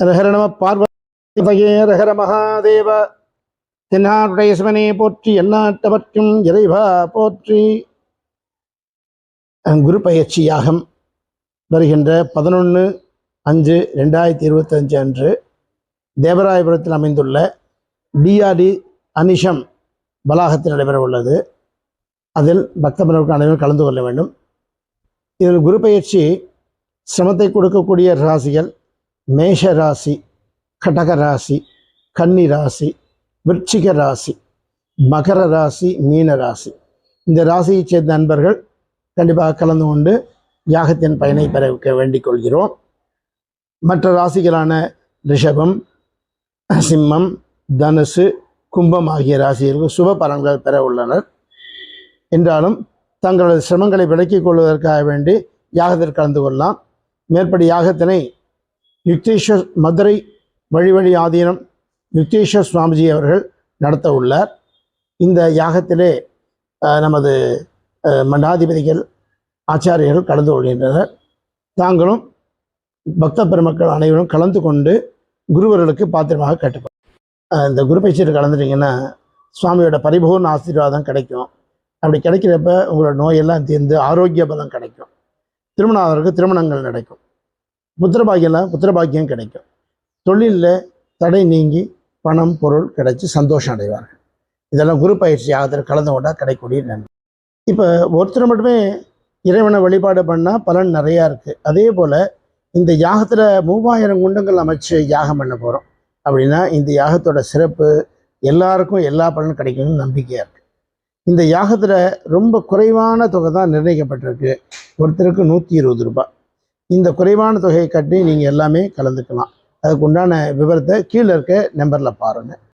ரஹர நம பார்வதியே ரஹர மகாதேவ. தென்னாருடைய சிவனே போற்றி எந்நாட்டவர்க்கும் இறைவா போற்றி. குரு பயிற்சி யாகம் வருகின்ற பதினொன்று அஞ்சு ரெண்டாயிரத்தி இருபத்தஞ்சு அன்று தேவராயபுரத்தில் அமைந்துள்ள டிஆர்டி அனிஷம் வளாகத்தில் நடைபெற உள்ளது. அதில் பக்தபர்களுக்கு அனைவரும் கலந்து கொள்ள வேண்டும். இதில் குரு பயிற்சி சிரமத்தை கொடுக்கக்கூடிய ராசிகள் மேஷ ராசி கடக ராசி கன்னி ராசி விருச்சிக ராசி மகர ராசி மீன ராசி இந்த ராசியைச் சேர்ந்த நண்பர்கள் கண்டிப்பாக கலந்து கொண்டு யாகத்தின் பயனை பெற வேண்டிக் கொள்கிறோம். மற்ற ராசிகளான ரிஷபம் சிம்மம் தனுசு கும்பம் ஆகிய ராசிகளுக்கு சுப பலன்கள் பெற உள்ளனர். என்றாலும் தங்களது சிரமங்களை விலக்கிக் கொள்வதற்காக வேண்டி யாகத்தில் கலந்து கொள்ளலாம். மேற்படி யாகத்தினை யுக்தேஸ்வர் மதுரை வழிவழி ஆதீனம் யுக்தேஸ்வர் சுவாமிஜி அவர்கள் நடத்த உள்ளார். இந்த யாகத்திலே நமது மண்டாதிபதிகள் ஆச்சாரியர்கள் கலந்து கொள்கின்றனர். தாங்களும் பக்த பெருமக்கள் அனைவரும் கலந்து கொண்டு குருவர்களுக்கு பாத்திரமாக கேட்டுக்கொள் இந்த குரு பயிற்சியில் கலந்துட்டீங்கன்னா சுவாமியோட பரிபூர்ண ஆசீர்வாதம் கிடைக்கும். அப்படி கிடைக்கிறப்ப உங்களோட நோயெல்லாம் தீர்ந்து ஆரோக்கிய பலம் கிடைக்கும். திருமணம் அவர்களுக்கு திருமணங்கள் நடக்கும். புத்திரபாகியம்லாம் புத்திரபாக்கியம் கிடைக்கும். தொழிலில் தடை நீங்கி பணம் பொருள் கிடைச்சி சந்தோஷம் அடைவார்கள். இதெல்லாம் குரு பயிற்சி யாகத்தில் கலந்து கொண்டால் கிடைக்கக்கூடிய நன்மை. இப்போ ஒருத்தர் மட்டுமே இறைவனை வழிபாடு பண்ணால் பலன் நிறையா இருக்குது அதே போல் இந்த யாகத்தில் மூவாயிரம் குண்டங்கள் அமைச்சு யாகம் பண்ண போகிறோம் அப்படின்னா இந்த யாகத்தோட சிறப்பு எல்லாருக்கும் எல்லா பலனும் கிடைக்கணும்னு நம்பிக்கையாக இருக்குது இந்த யாகத்தில் ரொம்ப குறைவான தொகை தான் நிர்ணயிக்கப்பட்டிருக்கு. ஒருத்தருக்கு நூற்றி இருபது ரூபாய். இந்த குறைவான தொகையை கட்டி நீங்கள் எல்லாமே கலந்துக்கலாம். அதுக்கு உண்டான விவரத்தை கீழே இருக்க நம்பரில் பாருங்கள்